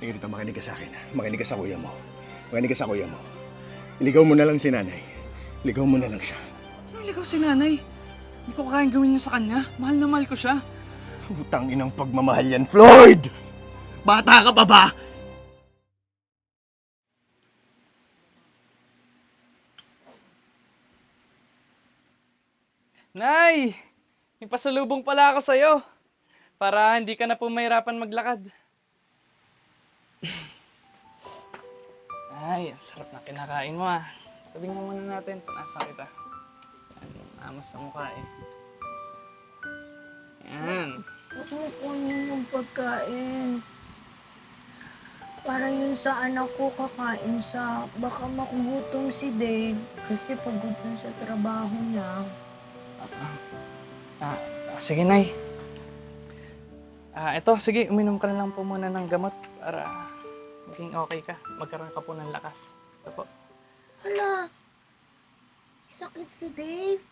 Tingnan dito, makinig ka sa akin. Makinig ka sa kuya mo. Makinig ka sa kuya mo. Iligaw mo na lang si nanay. Ligaw mo na lang siya. Anong ligaw si nanay? Hindi ko kayang gawin niya sa kanya. Mahal na mahal ko siya. Putang inang pagmamahal yan, Floyd! Bata ka pa ba? Nay! May pasalubong pala ako sa'yo. Para hindi ka na po mahirapan maglakad. Ay, ang sarap na kinakain mo ah. Tabing mo muna natin. Punasan kita. Yan, amos sa mukha eh. Yan. Huwag mo kunin yung pagkain. Para yun sa anak ko kakain siya. Baka makugutom si Dave kasi pagod na sa trabaho niya. Ah, sige, Nay. Ah, eto, sige, uminom ka na lang po muna ng gamot para maging okay ka. Magkaroon ka po ng lakas. Ito po. Hala, sakit si Dave.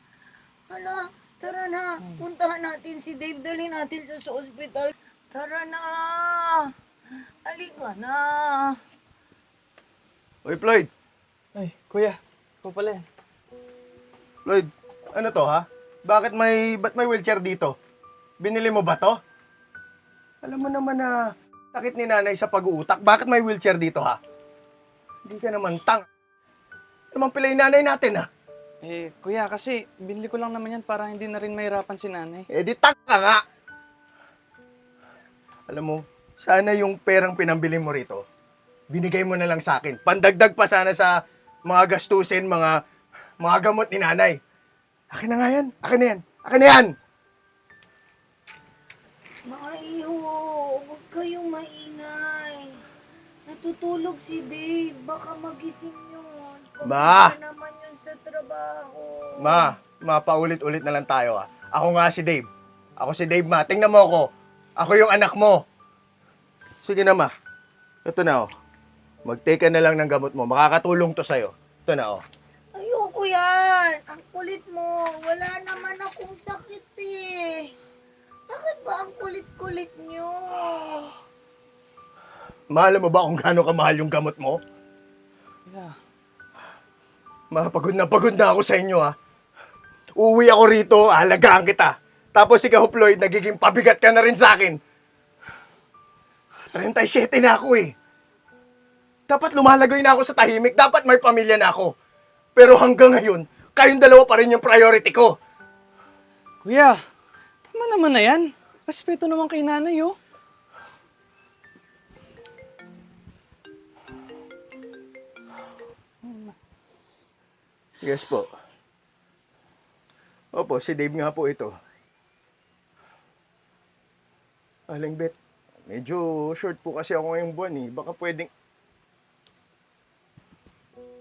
Hala, tara na. Puntahan natin si Dave. Dali natin siya sa ospital. Tara na. Halika na. Oy, Floyd! Ay, kuya. Ikaw pala yan. Floyd, ano to ha? Bakit may, ba't may wheelchair dito? Binili mo ba to? Alam mo naman na sakit ni nanay sa pag-uutak. Bakit may wheelchair dito ha? Hindi ka naman tang. Naman pala yung nanay natin ha? Eh, kuya, kasi binili ko lang naman yan para hindi na rin mahirapan si nanay. Eh di tang ka nga. Alam mo, sana yung perang pinambili mo rito, binigay mo na lang sa akin. Pandagdag pa sana sa mga gastusin, mga mga gamot ni nanay. Akin na nga yan. Akin na yan. Akin na yan. Kayong maingay. Natutulog si Dave. Baka magising yun. Ma! na naman yun sa trabaho. Ma, ma, paulit-ulit na lang tayo ah. Ako nga si Dave. Ako si Dave, ma. Tingnan mo ako. Ako yung anak mo. Sige na, ma. Ito na, oh. Mag-take ka na lang ng gamot mo. Makakatulong to sa'yo. Ito na, oh. Ayoko yan. Ang kulit mo. Wala naman akong sakit eh. Bakit ba ang kulit-kulit? Mahal mo ba kung gaano kamahal yung gamot mo? Kuya, Ma, pagod na pagod na ako sa inyo, ha. Uuwi ako rito, alagaan kita. Tapos ikaw, Floyd, nagiging pabigat ka na rin sa akin. 37 na ako eh. Dapat lumalagay na ako sa tahimik. Dapat may pamilya na ako. Pero hanggang ngayon, kayong dalawa pa rin yung priority ko. kuya, tama naman na yan. Respeto naman kay nanay, oh. Yes po. Opo, si Dave nga po ito. Aling Bet, medyo short po kasi ako ngayong buwan eh. Baka pwedeng...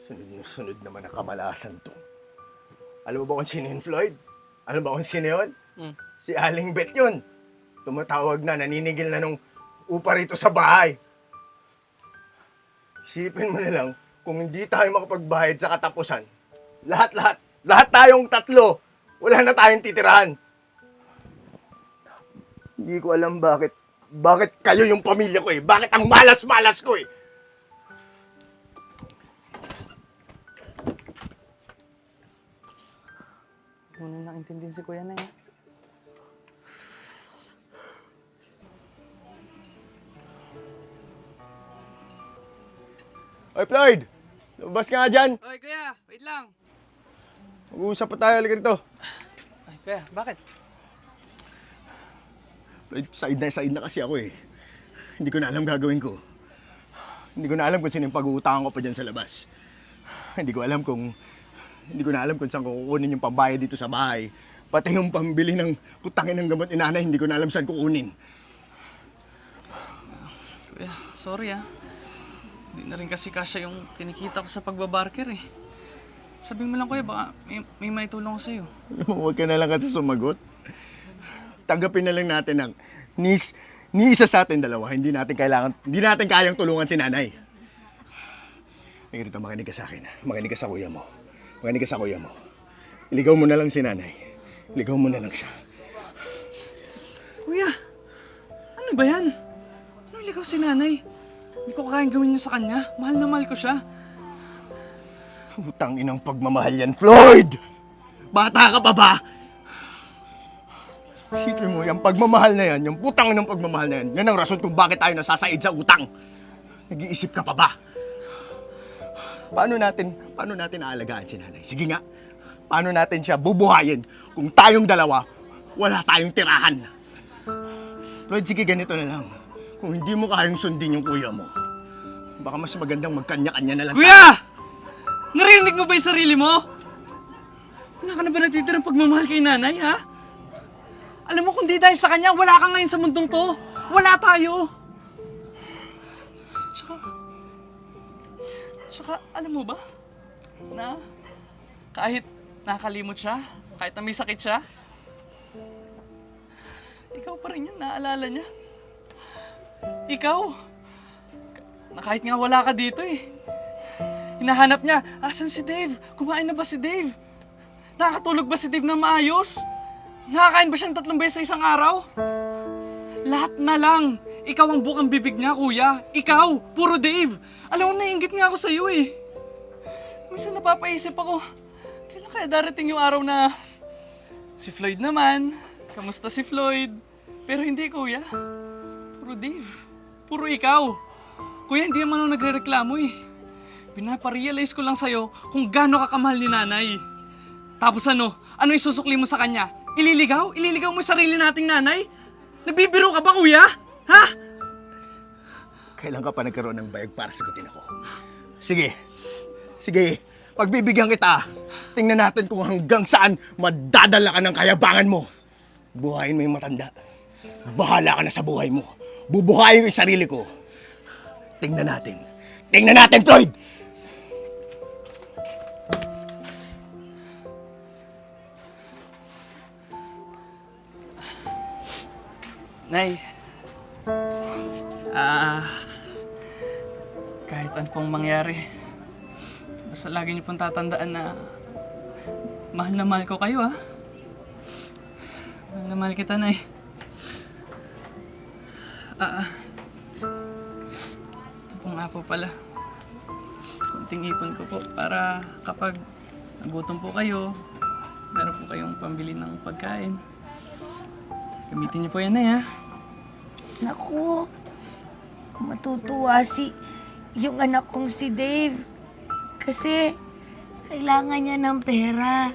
Sunod na sunod naman ang kamalasan to. Alam mo ba kung sino yun, Floyd? Alam mo ba kung sino yun? Hmm. Si Aling Bet yun. Tumatawag na, naninigil na nung upa rito sa bahay. Isipin mo na lang, kung hindi tayo makapagbayad sa katapusan, lahat-lahat, lahat tayong tatlo, wala na tayong titirahan. Hindi ko alam bakit, bakit kayo yung pamilya ko eh. Bakit ang malas-malas ko eh. Muna naintindihan si kuya na yan. Oy, Floyd! Lumabas ka nga dyan. Oy, kuya, wait lang. Mag-uusap pa tayo. Halika rito. Ay, kuya, bakit? Side na side na kasi ako eh. Hindi ko na alam gagawin ko. Hindi ko na alam kung sino yung pag-uutangan ko pa dyan sa labas. Hindi ko alam kung... Hindi ko na alam kung saan ko kukunin yung pambayad dito sa bahay. Pati yung pambili ng kutangin ng gamot ni nanay, hindi ko na alam saan kukunin. Kuya, sorry ah. Hindi na rin kasi kasya yung kinikita ko sa pagbabarker eh. Sabihin mo lang kuya, baka may, may maitulong ko sa'yo. Huwag ka na lang kasi sumagot. Tanggapin na lang natin ang ni, ni isa sa atin dalawa. Hindi natin kailangan, hindi natin kayang tulungan si nanay. Ay, rito, makinig ka sa akin. Makinig ka sa kuya mo. Makinig ka sa kuya mo. Iligaw mo na lang si nanay. Iligaw mo na lang siya. Kuya, ano ba yan? Ano ligaw si nanay? Hindi ko kayang gawin niya sa kanya. Mahal na mahal ko siya. Putang inang pagmamahal yan, Floyd! Bata ka pa ba? Isipin mo, yung pagmamahal na yan, yung putang ng pagmamahal na yan, yan ang rason kung bakit tayo nasasaid sa utang. Nag-iisip ka pa ba? Paano natin, paano natin aalagaan si nanay? Sige nga, paano natin siya bubuhayin kung tayong dalawa, wala tayong tirahan? Floyd, sige ganito na lang. Kung hindi mo kayang sundin yung kuya mo, baka mas magandang magkanya-kanya na lang. Kuya! Narinig mo ba yung sarili mo? Wala ka na ba natitirang pagmamahal kay nanay, ha? Alam mo, kung di dahil sa kanya, wala ka ngayon sa mundong to. Wala tayo. Tsaka, tsaka, alam mo ba? Na, kahit nakakalimot siya, kahit na may sakit siya, ikaw pa rin yung naalala niya. Ikaw, na kahit nga wala ka dito eh. Hinahanap niya, asan si Dave? Kumain na ba si Dave? Nakakatulog ba si Dave na maayos? Nakakain ba siyang tatlong beses sa isang araw? Lahat na lang. Ikaw ang bukang bibig niya, kuya. Ikaw, puro Dave. Alam mo, naiingit nga ako sa'yo eh. Minsan napapaisip ako, kailan kaya darating yung araw na si Floyd naman, kamusta si Floyd? Pero hindi, kuya. Puro Dave. Puro ikaw. Kuya, hindi naman ako nagre-reklamo eh. Pinaparealize ko lang sa'yo kung gaano ka kamahal ni nanay. Tapos ano? Ano isusukli mo sa kanya? Ililigaw? Ililigaw mo sarili nating nanay? Nagbibiro ka ba, kuya? Ha? Kailan ka pa nagkaroon ng bayag para sagutin ako? Sige. Sige. Pagbibigyan kita. Tingnan natin kung hanggang saan madadala ka ng kayabangan mo. Buhayin mo yung matanda. Bahala ka na sa buhay mo. Bubuhayin ko yung sarili ko. Tingnan natin. Tingnan natin, Floyd! Nay. Ah... kahit ano pong mangyari, basta lagi niyo pong tatandaan na mahal na mahal ko kayo, ha? Mahal na mahal kita, Nay. Ah, ah. ito po nga po pala. Kunting ipon ko po para kapag nagutom po kayo, meron po kayong pambili ng pagkain. Gamitin niyo po yan, Nay, ha? Naku, matutuwa si yung anak kong si Dave. Kasi kailangan niya ng pera.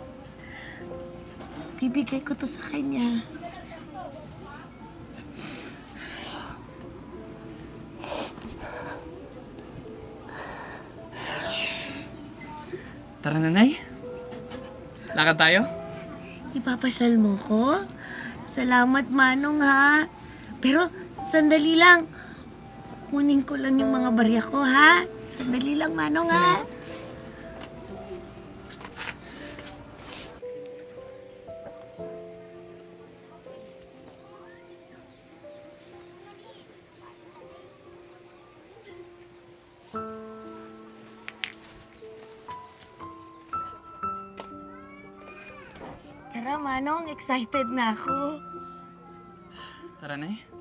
Bibigay ko to sa kanya. Tara na, Nay. Lakad tayo? Ipapasyal mo ko? Salamat, Manong, ha? Pero, sandali lang. Kunin ko lang yung mga barya ko, ha? Sandali lang, Manong, ha? Tara, Manong. Excited na ako. Tara, Nay. Manong,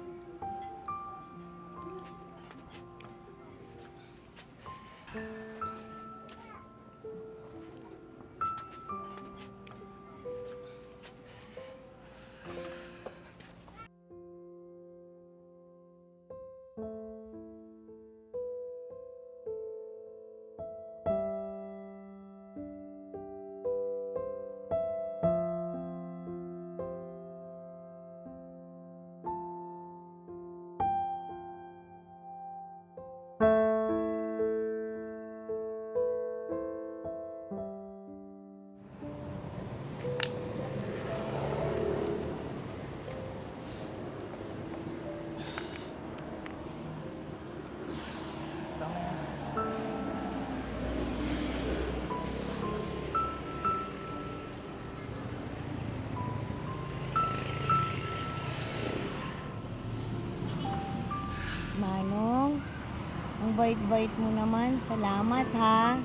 bait-bait mo naman. Salamat ha.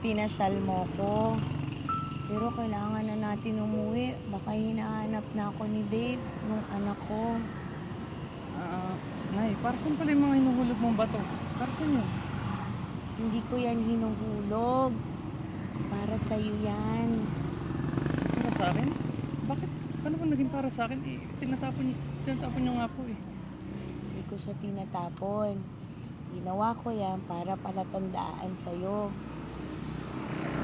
Pinasyal mo ko. Pero kailangan na natin umuwi. Baka hinahanap na ako ni Dave, nung anak ko. Ah, Nay, para saan pala yung mga hinuhulog mong bato? Para saan yun? Hindi ko yan hinuhulog. Para sa'yo yan. Para sa akin? Bakit? Paano ba naging para sa akin? Eh, tinatapon, tinatapon niyo nga po eh. Hindi ko siya tinatapon. Ginawa ko yan para palatandaan sa'yo.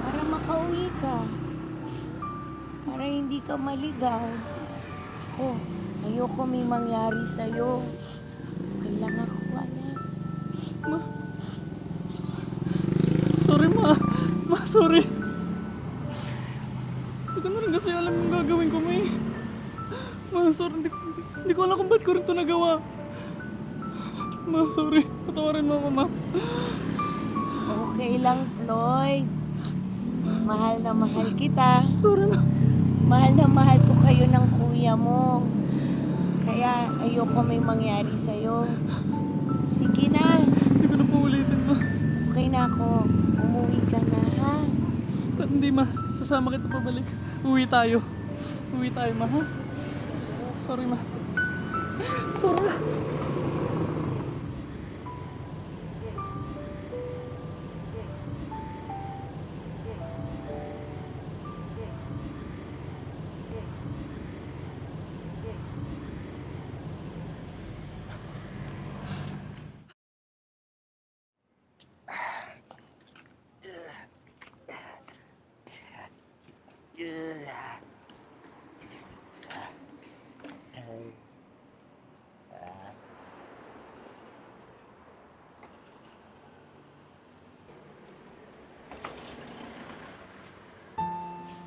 Para makauwi ka. Para hindi ka maligaw. Ako, ayoko may mangyari sa'yo. Kailangan ko, anak. Sorry ma. Ma, sorry. Hindi ko na rin kasi alam yung gagawin ko, May. Ma, sorry. Hindi, hindi, hindi ko alam kung ba't ko rin ito nagawa. Ma, sorry. Patawarin mo ako, ma. Okay lang, Floyd. Mahal na mahal kita. Sorry, ma. Mahal na mahal ko kayo ng kuya mo. Kaya ayoko may mangyari sa'yo. Sige na. Hindi ko na po ulitin, ma. Okay na ako. Umuwi ka na, ha? Hindi, ma. Sasama kita pabalik. Uwi tayo. Uwi tayo, ma, ha? Sorry, ma. Sorry, ma.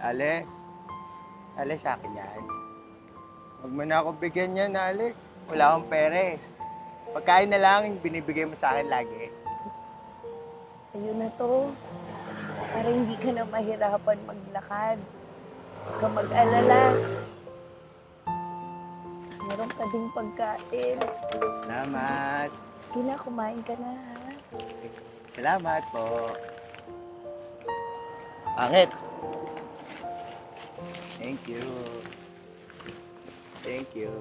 Ale, Ale sa akin yan. Huwag mo na ako bigyan yan, Ale. Wala akong pera eh. Pagkain na lang yung binibigay mo sa akin lagi. Sa'yo na to. Para hindi ka na mahirapan maglakad. Huwag ka mag-alala. Meron ka ding pagkain. Salamat. Sige na, kumain ka na, ha? Salamat po. Angit. Thank you. Thank you.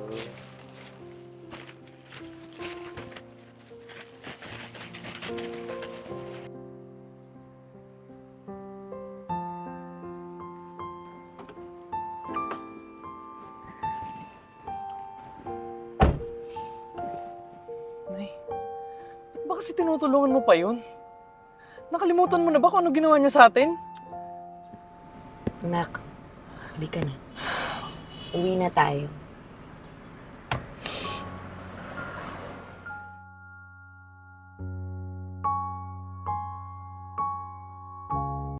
Nay, ba't ba kasi tinutulungan mo pa yun? Nakalimutan mo na ba kung ano ginawa niya sa atin? Nak, halika na. Uwi na tayo.